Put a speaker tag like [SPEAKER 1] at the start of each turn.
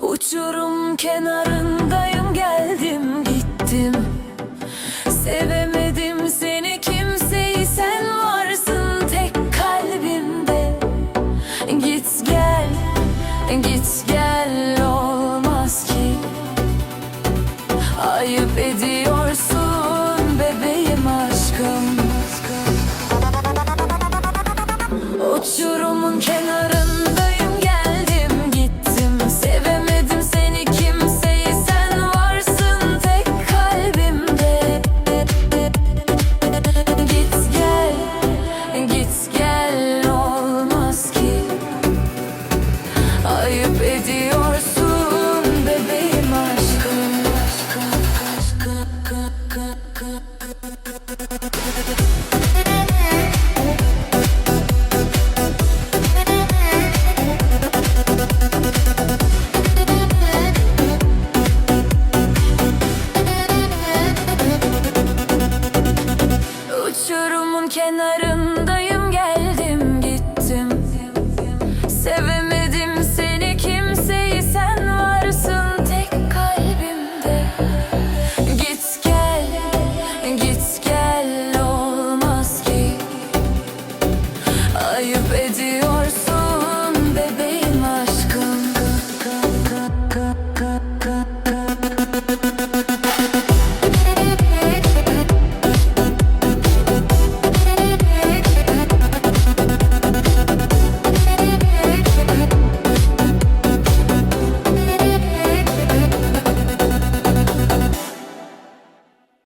[SPEAKER 1] Uçurum kenarındayım geldim gittim. Sevemedim seni kimseyi sen varsın tek kalbimde. Git gel, git gel olmaz ki. Ayıp ediyorsun bebeğim aşkım. Uçurumun kenarındayım Uçurumun kenarındayım